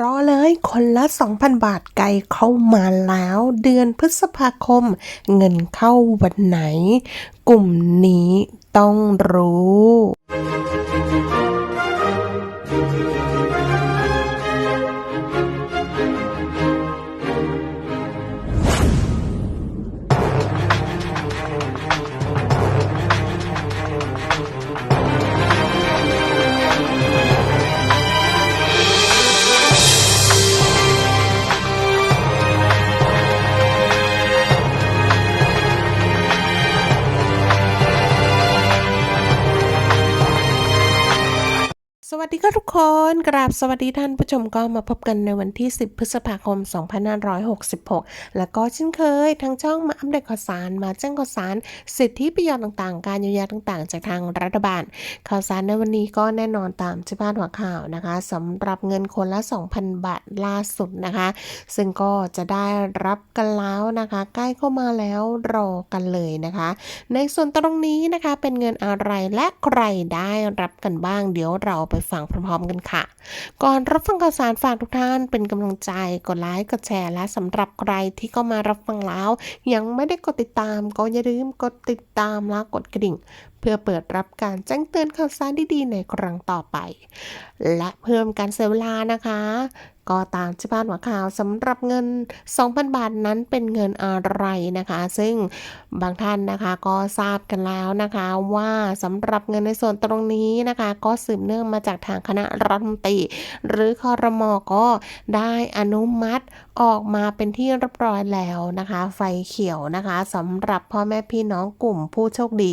รอเลยคนละ 2,000 บาทไกลเข้ามาแล้ว เดือนพฤษภาคม เงินเข้าวันไหน กลุ่มนี้ต้องรู้ วัสดีค่ะทุกคนกราบสวัสดีท่านผู้ชมก็มาพบกันในวันที่ 10 พฤษภาคม 2566 แล้วก็เช่นเคย ทางช่องมาอัปเดตข่าวสารมาแจ้งข่าวสาร สิทธิประโยชน์ต่างๆ การเยียวยาต่างๆ จากทางรัฐบาล ข่าวสารในวันนี้ก็แน่นอนตามที่พาดหัวข่าวนะคะสำหรับเงินคนละ 2,000 บาทล่าสุดนะคะ ซึ่งก็จะได้รับกันแล้วนะคะ ใกล้เข้ามาแล้วรอกันเลยนะคะ ในส่วนตรงนี้นะคะเป็นเงินอะไรและใครได้รับกันบ้างเดี๋ยวเราไปฟังพร้อมๆกันค่ะ ก่อนรับฟังข่าวสารฝากทุกท่านเป็นกำลังใจกดไลค์กดแชร์และสำหรับใครที่เข้ามารับฟังแล้ว ยังไม่ได้กดติดตามก็อย่าลืมกดติดตามและกดกระดิ่ง เพื่อเปิดรับการแจ้งเตือนข่าวสารดีๆในครั้งต่อไป และเพิ่มการเสียเวลานะคะ ก็ตามที่พาดหัวข่าวสำหรับเงิน 2,000 บาทนั้นเป็นเงินอะไรนะคะ ซึ่งบางท่านนะคะก็ทราบกันแล้วนะคะว่าสำหรับเงินในส่วนตรงนี้นะคะ ก็สืบเนื่องมาจากทางคณะรัฐมนตรีหรือคอรมอก็ได้อนุมัติออกมาเป็นที่เรียบร้อยแล้วนะคะ ไฟเขียวนะคะสำหรับพ่อแม่พี่น้องกลุ่มผู้โชคดี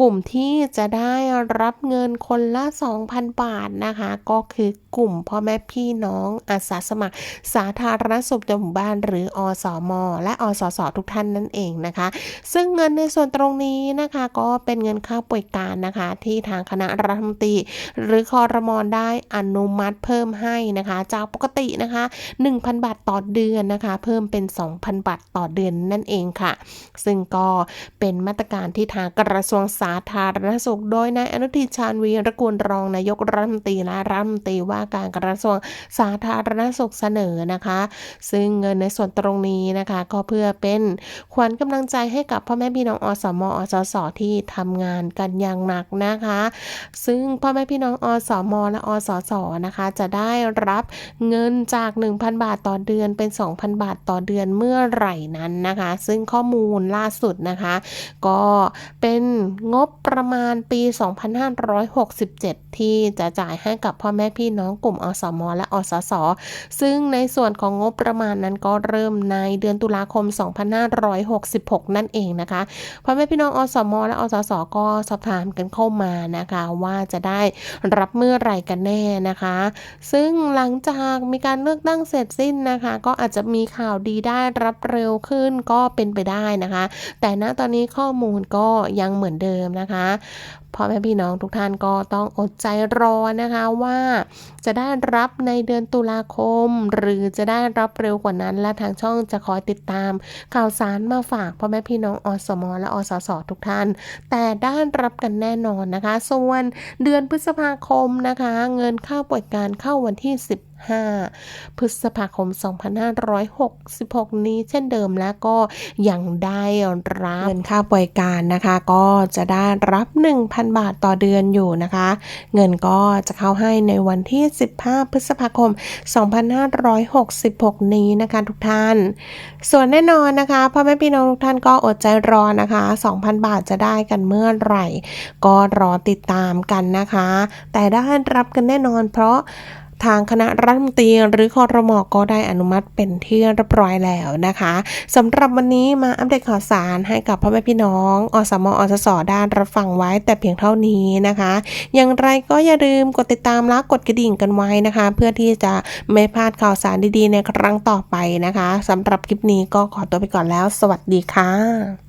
กลุ่มที่จะได้รับเงินคนละ 2,000 บาทนะคะ ก็คือกลุ่มพ่อแม่พี่น้องอาาสมัคร สาธารณสุขในหมู่บ้านหรืออสม และอสสทุกท่านนั่นเองนะคะ ซึ่งเงินในส่วนตรงนี้นะคะ ก็เป็นเงินค่าป่วยการนะคะ ที่ทางคณะรัฐมนตรี หรือคอรมอได้อนุมัติเพิ่มให้นะคะ จากปกตินะคะ 1,000 บาทต่อเดือนนะคะ เพิ่มเป็น 2,000 บาทต่อเดือนนั่นเองค่ะ ซึ่งก็เป็นมาตรการที่ทางกระทรวงสาธารณสุข โดยนายอนุทินชาญวีรกูลรองนายกรัฐมนตรีและรัฐมนตรีว่าการกระทรวงสาธารณสุขเสนอนะคะ ซึ่งเงินในส่วนตรงนี้นะคะ ก็เพื่อเป็นขวัญกำลังใจให้กับพ่อแม่พี่น้องอสมอสสที่ทำงานกันอย่างหนักนะคะ ซึ่งพ่อแม่พี่น้องอสมและอสสนะคะ จะได้รับเงินจาก 1,000 บาทต่อเดือนเป็น 2,000 บาทต่อเดือนเมื่อไหร่นั้นนะคะ ซึ่งข้อมูลล่าสุดนะคะ ก็เป็นงบประมาณปี 2567 ที่จะจ่ายให้กับพ่อแม่พี่น้องกลุ่มอสมและอสสซึ่งในส่วนของงบประมาณนั้นก็เริ่มในเดือนตุลาคม 2566 นั่นเองนะคะพ่อแม่พี่น้องอสมและอสสก็สอบถามกันเข้ามานะคะ ว่าจะได้รับเมื่อไหร่กันแน่นะคะ ซึ่งหลังจากมีการเลือกตั้งเสร็จสิ้นนะคะ ก็อาจจะมีข่าวดีได้รับเร็วขึ้นก็เป็นไปได้นะคะ แต่ณตอนนี้ข้อมูลก็ยังเหมือนเดิมนะคะพ่อแม่พี่น้องทุกท่านก็ต้องอดใจรอนะคะว่าจะได้รับในเดือนตุลาคม หรือจะได้รับเร็วกว่านั้น และทางช่องจะคอยติดตาม ข่าวสารมาฝากพ่อแม่พี่น้องอสมและอสสทุกท่าน แต่ด้านรับกันแน่นอนนะคะ ส่วนเดือนพฤษภาคมนะคะ เงินค่าป่วยการเข้าวันที่ 5 พฤษภาคม 2566 นี้เช่นเดิมแล้วก็ยังได้รับเงินค่าป่วยการนะคะ ก็จะได้รับ 1,000 บาทต่อเดือนอยู่นะคะ เงินก็จะเข้าให้ในวันที่ 15 พฤษภาคม 2566 นี้นะคะทุกท่าน ส่วนแน่นอนนะคะพ่อแม่พี่น้องทุกท่านก็อดใจรอนะคะ 2,000 บาทจะได้กันเมื่อไหร่ ก็รอติดตามกันนะคะ แต่ได้รับกันแน่นอนเพราะ ทางคณะรัฐมนตรีหรือคอรมอก็ได้อนุมัติเป็นที่เรียบร้อยแล้วนะคะสำหรับวันนี้มาอัปเดตข่าวสารให้กับพ่อแม่พี่น้องอสมอสสด้านรับฟังไว้แต่เพียงเท่านี้นะคะ อย่างไรก็อย่าลืมกดติดตามและกดกระดิ่งกันไว้นะคะ เพื่อที่จะไม่พลาดข่าวสารดีๆ ในครั้งต่อไปนะคะสำหรับคลิปนี้ก็ขอตัวไปก่อนแล้ว สวัสดีค่ะ